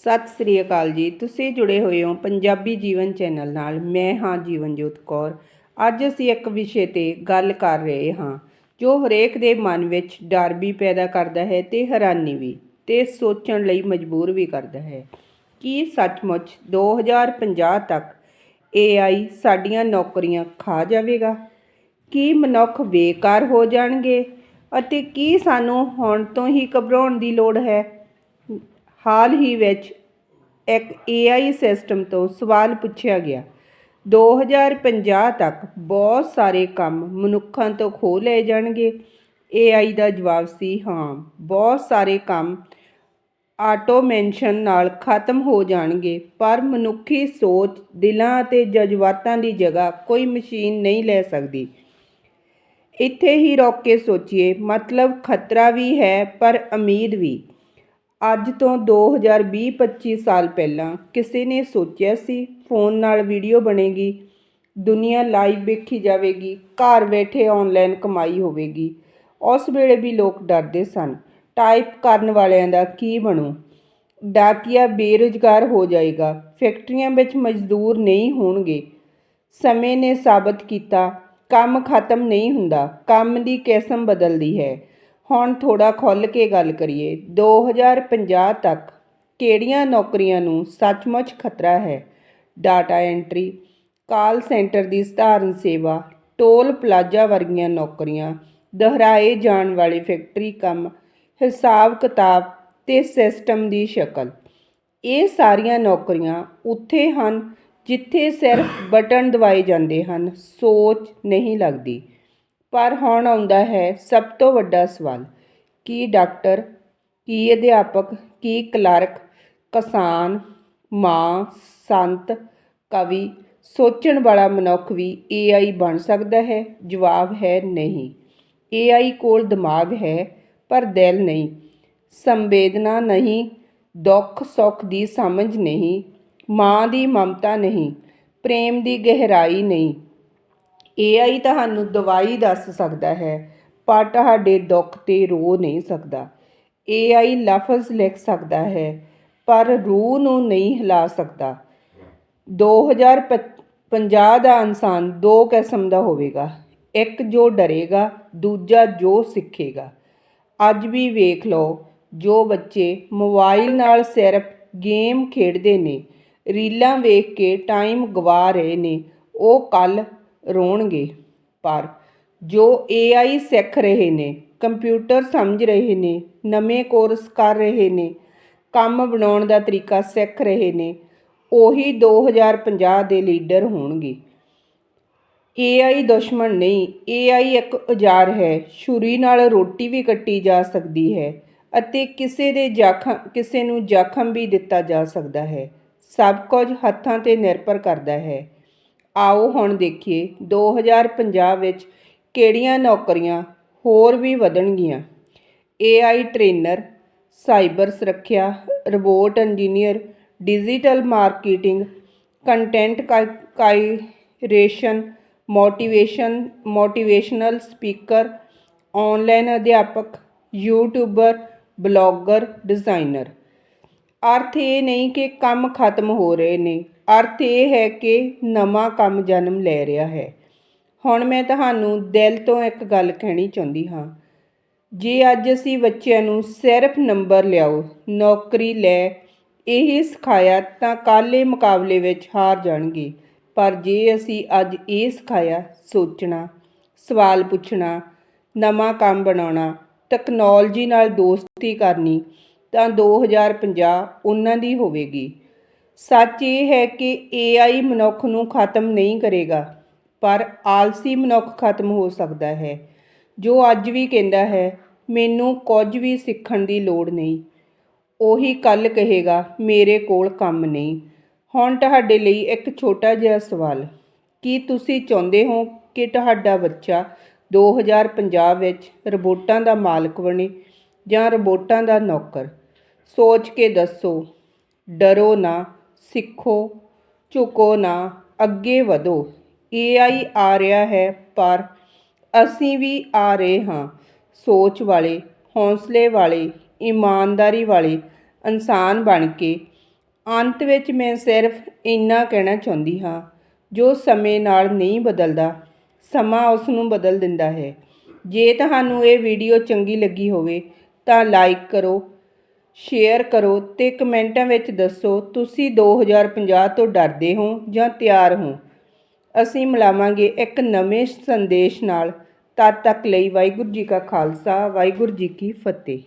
ਸਤਿ ਸ੍ਰੀ ਅਕਾਲ ਜੀ। ਤੁਸੀਂ ਜੁੜੇ ਹੋਏ ਹੋ ਪੰਜਾਬੀ ਜੀਵਨ ਚੈਨਲ ਨਾਲ। ਮੈਂ ਹਾਂ ਜੀਵਨਜੋਤ ਕੌਰ। ਅੱਜ ਅਸੀਂ ਇੱਕ ਵਿਸ਼ੇ ਤੇ ਗੱਲ ਕਰ ਰਹੇ ਹਾਂ, ਜੋ ਹਰੇਕ ਦੇ ਮਨ ਵਿੱਚ ਡਰ ਵੀ ਪੈਦਾ ਕਰਦਾ ਹੈ ਤੇ ਹੈਰਾਨੀ ਵੀ, ਤੇ ਸੋਚਣ ਲਈ ਮਜਬੂਰ ਵੀ ਕਰਦਾ ਹੈ। ਕੀ ਸੱਚਮੁੱਚ 2050 ਤੱਕ AI ਸਾਡੀਆਂ ਨੌਕਰੀਆਂ ਖਾ ਜਾਵੇਗਾ? ਕੀ ਮਨੁੱਖ ਬੇਕਾਰ ਹੋ ਜਾਣਗੇ? ਅਤੇ ਕੀ ਸਾਨੂੰ ਹੁਣ ਤੋਂ ਹੀ ਘਬਰਾਉਣ ਦੀ ਲੋੜ ਹੈ? ਹਾਲ ਹੀ ਵਿੱਚ ਇੱਕ AI ਸਿਸਟਮ ਤੋਂ ਸਵਾਲ ਪੁੱਛਿਆ ਗਿਆ। 2050 ਤੱਕ ਬਹੁਤ ਸਾਰੇ ਕੰਮ ਮਨੁੱਖਾਂ ਤੋਂ ਖੋਹ ਲਏ ਜਾਣਗੇ। AI ਦਾ ਜਵਾਬ ਸੀ, ਹਾਂ, ਬਹੁਤ ਸਾਰੇ ਕੰਮ ਆਟੋਮੇਸ਼ਨ ਨਾਲ ਖਤਮ ਹੋ ਜਾਣਗੇ, ਪਰ ਮਨੁੱਖੀ ਸੋਚ, ਦਿਲਾਂ ਅਤੇ ਜਜ਼ਬਾਤਾਂ ਦੀ ਜਗ੍ਹਾ ਕੋਈ ਮਸ਼ੀਨ ਨਹੀਂ ਲੈ ਸਕਦੀ। ਇੱਥੇ ਹੀ ਰੋਕ ਕੇ ਸੋਚੀਏ, ਮਤਲਬ ਖਤਰਾ ਵੀ ਹੈ, ਪਰ ਉਮੀਦ ਵੀ। ਅੱਜ ਤੋਂ 2020-25 ਸਾਲ ਪਹਿਲਾਂ ਕਿਸੇ ਨੇ ਸੋਚਿਆ ਸੀ ਫੋਨ ਨਾਲ ਵੀਡੀਓ ਬਣੇਗੀ, ਦੁਨੀਆ ਲਾਈਵ ਵੇਖੀ ਜਾਵੇਗੀ, ਘਰ ਬੈਠੇ ਆਨਲਾਈਨ ਕਮਾਈ ਹੋਵੇਗੀ। ਉਸ ਵੇਲੇ ਵੀ ਲੋਕ ਡਰਦੇ ਸਨ ਟਾਈਪ ਕਰਨ ਵਾਲਿਆਂ ਦਾ ਕੀ ਬਣੂ? ਡਾਕੀਆ ਬੇਰੁਜ਼ਗਾਰ ਹੋ ਜਾਏਗਾ, ਫੈਕਟਰੀਆਂ ਵਿੱਚ ਮਜ਼ਦੂਰ ਨਹੀਂ ਹੋਣਗੇ। ਸਮੇਂ ਨੇ ਸਾਬਤ ਕੀਤਾ, ਕੰਮ ਖਤਮ ਨਹੀਂ ਹੁੰਦਾ, ਕੰਮ ਦੀ ਕਿਸਮ ਬਦਲਦੀ ਹੈ। ਹੁਣ ਥੋੜਾ ਖੁੱਲ ਕੇ ਗੱਲ ਕਰੀਏ 2050 ਤੱਕ ਕਿਹੜੀਆਂ ਨੌਕਰੀਆਂ ਨੂੰ ਸੱਚਮੁੱਚ ਖਤਰਾ ਹੈ? ਡਾਟਾ ਐਂਟਰੀ, ਕਾਲ ਸੈਂਟਰ ਦੀ ਸਧਾਰਨ ਸੇਵਾ, ਟੋਲ ਪਲਾਜ਼ਾ ਵਰਗੀਆਂ ਨੌਕਰੀਆਂ, ਦੁਹਰਾਏ ਜਾਣ ਵਾਲੇ ਫੈਕਟਰੀ ਕੰਮ, ਹਿਸਾਬ ਕਿਤਾਬ ਤੇ ਸਿਸਟਮ ਦੀ ਸ਼ਕਲ। ਇਹ ਸਾਰੀਆਂ ਨੌਕਰੀਆਂ ਉੱਥੇ ਹਨ ਜਿੱਥੇ ਸਿਰਫ ਬਟਨ ਦਬਾਏ ਜਾਂਦੇ ਹਨ, ਸੋਚ ਨਹੀਂ ਲੱਗਦੀ। ਪਰ ਹੁਣ ਆਉਂਦਾ ਹੈ ਸਭ ਤੋਂ ਵੱਡਾ ਸਵਾਲ, ਕੀ ਡਾਕਟਰ, ਕੀ ਅਧਿਆਪਕ, ਕੀ ਕਲਰਕ, ਕਿਸਾਨ, ਮਾਂ, ਸੰਤ, ਕਵੀ ਸੋਚਣ ਵਾਲਾ ਮਨੁੱਖ ਵੀ AI ਬਣ ਸਕਦਾ ਹੈ? ਜਵਾਬ ਹੈ ਨਹੀਂ। AI ਕੋਲ ਦਿਮਾਗ ਹੈ, ਪਰ ਦਿਲ ਨਹੀਂ। ਸੰਵੇਦਨਾ ਨਹੀਂ, ਦੁੱਖ ਸੁੱਖ ਦੀ ਸਮਝ ਨਹੀਂ, ਮਾਂ ਦੀ ਮਮਤਾ ਨਹੀਂ, ਪ੍ਰੇਮ ਦੀ ਗਹਿਰਾਈ ਨਹੀਂ। AI ਤੁਹਾਨੂੰ ਦਵਾਈ ਦੱਸ ਸਕਦਾ ਹੈ, ਪਰ ਤੁਹਾਡੇ ਦੁੱਖ ਤੇ ਰੋ ਨਹੀਂ ਸਕਦਾ। AI ਲਫ਼ਜ਼ ਲਿਖ ਸਕਦਾ ਹੈ, ਪਰ ਰੂਹ ਨੂੰ ਨਹੀਂ ਹਿਲਾ ਸਕਦਾ। 2050 ਦਾ ਇਨਸਾਨ ਦੋ ਕਿਸਮ ਦਾ ਹੋਵੇਗਾ। ਇੱਕ ਜੋ ਡਰੇਗਾ, ਦੂਜਾ ਜੋ ਸਿੱਖੇਗਾ। ਅੱਜ ਵੀ ਵੇਖ ਲਓ, ਜੋ ਬੱਚੇ ਮੋਬਾਈਲ ਨਾਲ ਸਿਰਫ ਗੇਮ ਖੇਡਦੇ ਨੇ, ਰੀਲਾਂ ਵੇਖ ਕੇ ਟਾਈਮ ਗਵਾ ਰਹੇ ਨੇ, ਉਹ ਕੱਲ ਰੋਣਗੇ। ਪਰ ਜੋ AI ਸਿੱਖ ਰਹੇ ਨੇ, ਕੰਪਿਊਟਰ ਸਮਝ ਰਹੇ ਨੇ, ਨਵੇਂ ਕੋਰਸ ਕਰ ਰਹੇ ਨੇ, ਕੰਮ ਬਣਾਉਣ ਦਾ ਤਰੀਕਾ ਸਿੱਖ ਰਹੇ ਨੇ, ਉਹੀ 2050 ਦੇ ਲੀਡਰ ਹੋਣਗੇ। AI ਦੁਸ਼ਮਣ ਨਹੀਂ AI ਇੱਕ ਔਜ਼ਾਰ ਹੈ। ਛੁਰੀ ਨਾਲ ਰੋਟੀ ਵੀ ਕੱਟੀ ਜਾ ਸਕਦੀ ਹੈ ਅਤੇ ਕਿਸੇ ਦੇ ਜ਼ਖਮ, ਕਿਸੇ ਨੂੰ ਜ਼ਖਮ ਵੀ ਦਿੱਤਾ ਜਾ ਸਕਦਾ ਹੈ। ਸਭ ਕੁਝ ਹੱਥਾਂ ਤੇ ਨਿਰਭਰ ਕਰਦਾ ਹੈ। ਆਓ ਹੁਣ ਦੇਖੀਏ 2050 ਵਿੱਚ ਕਿਹੜੀਆਂ ਨੌਕਰੀਆਂ ਹੋਰ ਵੀ ਵਧਣਗੀਆਂ? AI ਟ੍ਰੇਨਰ ਸਾਈਬਰ ਸੁਰੱਖਿਆ robot engineer digital marketing content curation motivation motivational speaker online ਅਧਿਆਪਕ ਯੂਟਿਊਬਰ ਬਲੌਗਰ ਡਿਜ਼ਾਈਨਰ ਅਰਥ ਇਹ ਨਹੀਂ ਕਿ ਕੰਮ ਖਤਮ ਹੋ ਰਹੇ ਨੇ ਅਰਥ ਇਹ ਹੈ ਕਿ ਨਵਾਂ ਕੰਮ ਜਨਮ ਲੈ ਰਿਹਾ ਹੈ। ਹੁਣ ਮੈਂ ਤੁਹਾਨੂੰ ਦਿਲ ਤੋਂ ਇੱਕ ਗੱਲ ਕਹਿਣੀ ਚਾਹੁੰਦੀ ਹਾਂ। ਜੇ ਅੱਜ ਅਸੀਂ ਬੱਚਿਆਂ ਨੂੰ ਸਿਰਫ ਨੰਬਰ ਲਿਆਓ, ਨੌਕਰੀ ਲੈ, ਇਹ ਸਿਖਾਇਆ ਤਾਂ ਕੱਲ੍ਹ ਮੁਕਾਬਲੇ ਵਿੱਚ ਹਾਰ ਜਾਣਗੇ। ਪਰ ਜੇ ਅਸੀਂ ਅੱਜ ਇਹ ਸਿਖਾਇਆ, ਸੋਚਣਾ, ਸਵਾਲ ਪੁੱਛਣਾ, ਨਵਾਂ ਕੰਮ ਬਣਾਉਣਾ ਟੈਕਨੋਲੋਜੀ ਨਾਲ ਦੋਸਤੀ ਕਰਨੀ, ਤਾਂ 2050 ਉਹਨਾਂ ਦੀ ਹੋਵੇਗੀ। ਸੱਚ ਇਹ ਹੈ ਕਿ AI ਮਨੁੱਖ ਨੂੰ ਖਤਮ ਨਹੀਂ ਕਰੇਗਾ, ਪਰ ਆਲਸੀ ਮਨੁੱਖ ਖਤਮ ਹੋ ਸਕਦਾ ਹੈ। ਜੋ ਅੱਜ ਵੀ ਕਹਿੰਦਾ ਹੈ, ਮੈਨੂੰ ਕੁਝ ਵੀ ਸਿੱਖਣ ਦੀ ਲੋੜ ਨਹੀਂ। ਉਹੀ ਕੱਲ ਕਹੇਗਾ, ਮੇਰੇ ਕੋਲ ਕੰਮ ਨਹੀਂ। ਹੁਣ ਤੁਹਾਡੇ ਲਈ ਇੱਕ ਛੋਟਾ ਜਿਹਾ ਸਵਾਲ, ਕੀ ਤੁਸੀਂ ਚਾਹੁੰਦੇ ਹੋ ਕਿ ਤੁਹਾਡਾ ਬੱਚਾ 2050 ਵਿੱਚ ਰੋਬੋਟਾਂ ਦਾ ਮਾਲਕ ਬਣੇ ਜਾਂ ਰੋਬੋਟਾਂ ਦਾ ਨੌਕਰ? ਸੋਚ ਕੇ ਦੱਸੋ, ਡਰੋ ਨਾ। ਸਿੱਖੋ, ਝੁਕੋ ਨਾ, ਅੱਗੇ ਵਧੋ। AI ਆ ਰਿਹਾ ਹੈ, ਪਰ ਅਸੀਂ ਵੀ ਆ ਰਹੇ ਹਾਂ। ਸੋਚ ਵਾਲੇ, ਹੌਸਲੇ ਵਾਲੇ, ਇਮਾਨਦਾਰੀ ਵਾਲੇ ਇਨਸਾਨ ਬਣ ਕੇ। ਅੰਤ ਵਿੱਚ ਮੈਂ ਸਿਰਫ ਇੰਨਾ ਕਹਿਣਾ ਚਾਹੁੰਦੀ ਹਾਂ, ਜੋ ਸਮੇਂ ਨਾਲ ਨਹੀਂ ਬਦਲਦਾ, ਸਮਾਂ ਉਸ ਨੂੰ ਬਦਲ ਦਿੰਦਾ ਹੈ। ਜੇ ਤੁਹਾਨੂੰ ਇਹ ਵੀਡੀਓ ਚੰਗੀ ਲੱਗੀ ਹੋਵੇ, ਤਾਂ ਲਾਈਕ ਕਰੋ ਸ਼ੇਅਰ ਕਰੋ ਤੇ ਕਮੈਂਟਾਂ ਵਿੱਚ ਦੱਸੋ, ਤੁਸੀਂ 2050 ਤੋਂ ਡਰਦੇ ਹੋ ਜਾਂ ਤਿਆਰ ਹੋ? ਅਸੀਂ ਮਿਲਾਵਾਂਗੇ ਇੱਕ ਨਵੇਂ ਸੰਦੇਸ਼ ਨਾਲ। ਤਦ ਤੱਕ ਲਈ ਵਾਹਿਗੁਰੂ ਜੀ ਕਾ ਖਾਲਸਾ, ਵਾਹਿਗੁਰੂ ਜੀ ਕੀ ਫਤਿਹ।